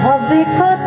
হবে কত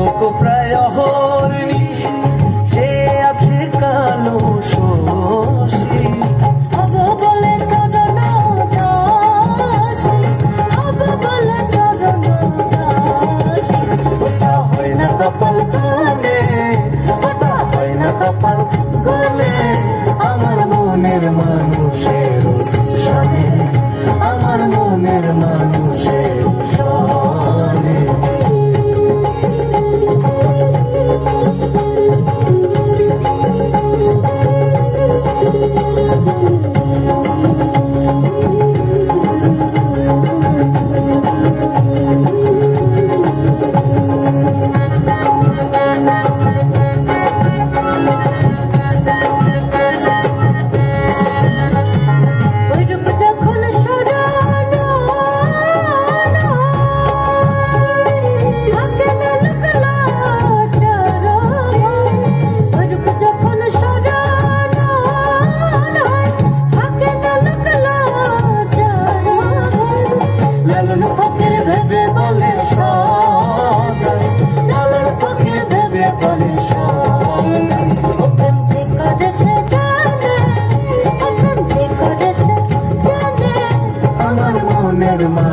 চাতক প্রায় অহর নিশি সে আছে কালো শোষী my